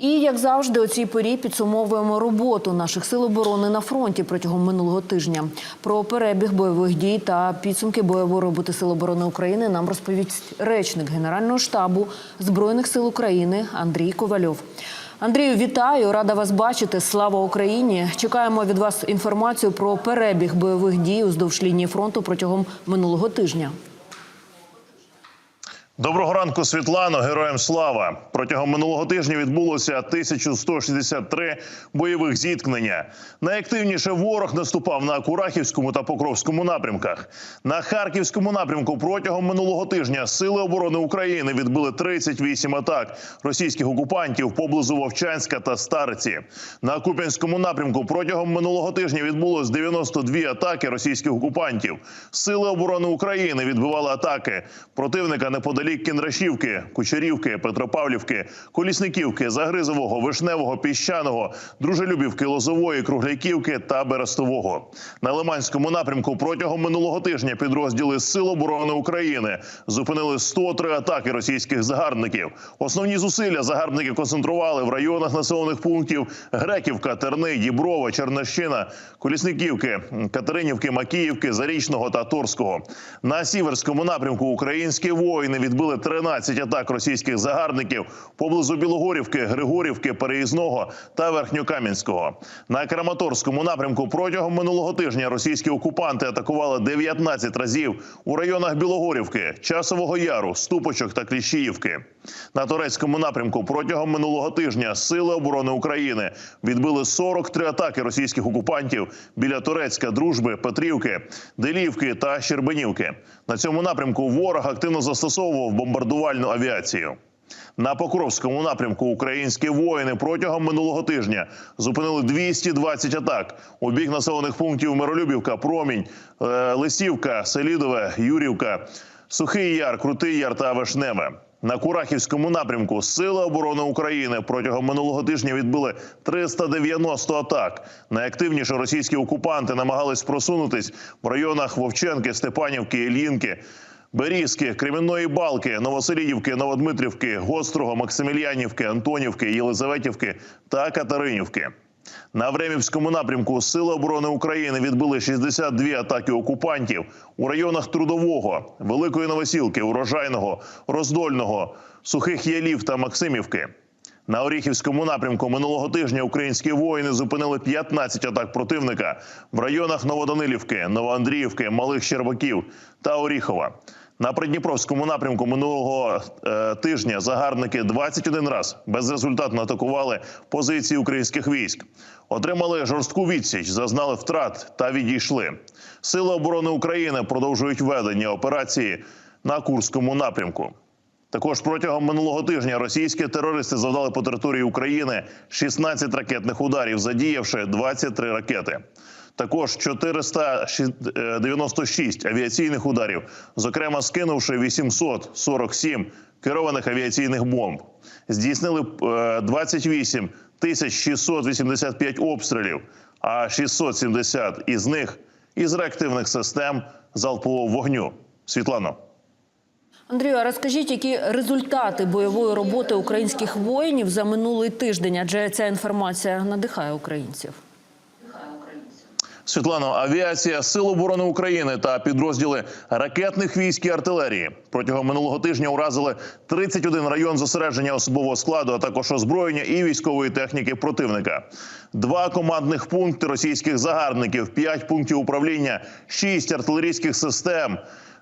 І як завжди, у цій порі підсумовуємо роботу наших сил оборони на фронті протягом минулого тижня. Про перебіг бойових дій та підсумки бойової роботи Сил оборони України нам розповість речник Генерального штабу збройних сил України Андрій Ковальов. Андрію, вітаю! Рада вас бачити. Слава Україні! Чекаємо від вас інформацію про перебіг бойових дій уздовж лінії фронту протягом минулого тижня. Доброго ранку, Світлано. Героям слава. Протягом минулого тижня відбулося 1163 бойових зіткнення. Найактивніше ворог наступав на Курахівському та Покровському напрямках. На Харківському напрямку протягом минулого тижня сили оборони України відбили 38 атак російських окупантів поблизу Вовчанська та Стариці. На Куп'янському напрямку протягом минулого тижня відбулось 92 атаки російських окупантів. Сили оборони України відбивали атаки противника неподалік Кіндрашівки, Кучерівки, Петропавлівки, Колісниківки, Загризового, Вишневого, Піщаного, Дружелюбівки, Лозової, Кругляківки та Берестового. На Лиманському напрямку протягом минулого тижня підрозділи Сил оборони України зупинили 103 атаки російських загарбників. Основні зусилля загарбники концентрували в районах населених пунктів Греківка, Терни, Діброва, Чернощина, Колісниківки, Катеринівки, Макіївки, Зарічного та Торського. На сіверському напрямку українські воїни відбили 13 атак російських загарбників поблизу Білогорівки, Григорівки, Переїзного та Верхньокам'янського. На Краматорському напрямку протягом минулого тижня російські окупанти атакували 19 разів у районах Білогорівки, Часового Яру, Ступочок та Кліщіївки. На турецькому напрямку протягом минулого тижня Сили оборони України відбили 43 атаки російських окупантів біля Турецька, Дружби, Петрівки, Делівки та Щербинівки. На цьому напрямку ворог активно застосовував бомбардувальну авіацію. На Покровському напрямку українські воїни протягом минулого тижня зупинили 220 атак у бік населених пунктів Миролюбівка, Промінь, е, Лисівка, Селідове, Юрівка, Сухий Яр, Крутий Яр та Вишневе. На Курахівському напрямку Сили оборони України протягом минулого тижня відбили 390 атак. Найактивніше російські окупанти намагались просунутись в районах Вовченки, Степанівки, Ільїнки. Берізки, Кремінної Балки, Новоселідівки, Новодмитрівки, Гострого, Максимільянівки, Антонівки, Єлизаветівки та Катеринівки. На Времівському напрямку Сили оборони України відбили 62 атаки окупантів у районах Трудового, Великої Новосілки, Урожайного, Роздольного, Сухих Ялів та Максимівки. На Оріхівському напрямку минулого тижня українські воїни зупинили 15 атак противника в районах Новоданилівки, Новоандріївки, Малих Щербаків та Оріхова. На Придніпровському напрямку минулого е, тижня загарбники 21 раз безрезультатно атакували позиції українських військ. Отримали жорстку відсіч, зазнали втрат та відійшли. Сили оборони України продовжують ведення операції на Курському напрямку. Також протягом минулого тижня російські терористи завдали по території України 16 ракетних ударів, задіявши 23 ракети. Також 496 авіаційних ударів, зокрема скинувши 847 керованих авіаційних бомб. Здійснили е, 28 тисяч 685 обстрілів, а 670 із них із реактивних систем залпового вогню. Світлано. Андрію, а розкажіть, які результати бойової роботи українських воїнів за минулий тиждень? Адже ця інформація надихає українців. Світлано, авіація Сил оборони України та підрозділи ракетних військ і артилерії протягом минулого тижня уразили 31 район зосередження особового складу, а також озброєння і військової техніки противника. Два командних пункти російських загарбників, п'ять пунктів управління, шість артилерійських систем.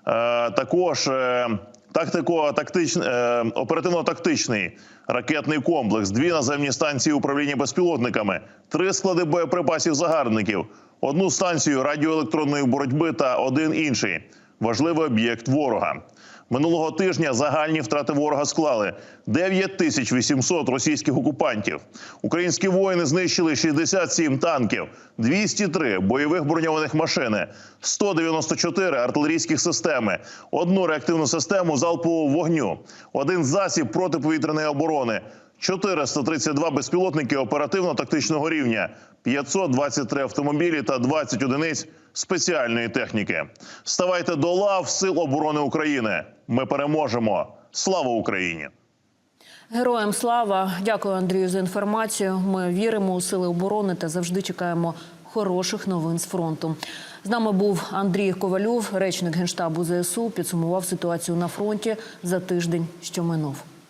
Е, також е, тактико тактичний е, оперативно-тактичний ракетний комплекс, дві наземні станції управління безпілотниками, три склади боєприпасів загарбників, одну станцію радіоелектронної боротьби та один інший важливий об'єкт ворога. Минулого тижня загальні втрати ворога склали 9800 російських окупантів. Українські воїни знищили 67 танків, 203 бойових броньованих машини, 194 артилерійських системи, одну реактивну систему залпового вогню, один засіб протиповітряної оборони. 432 безпілотники оперативно-тактичного рівня, 523 автомобілі та 20 одиниць спеціальної техніки. Ставайте до лав Сил оборони України. Ми переможемо. Слава Україні! Героям слава! Дякую, Андрію, за інформацію. Ми віримо у сили оборони та завжди чекаємо хороших новин з фронту. З нами був Андрій Ковалюв, речник генштабу ЗСУ. Підсумував ситуацію на фронті за тиждень, що минув.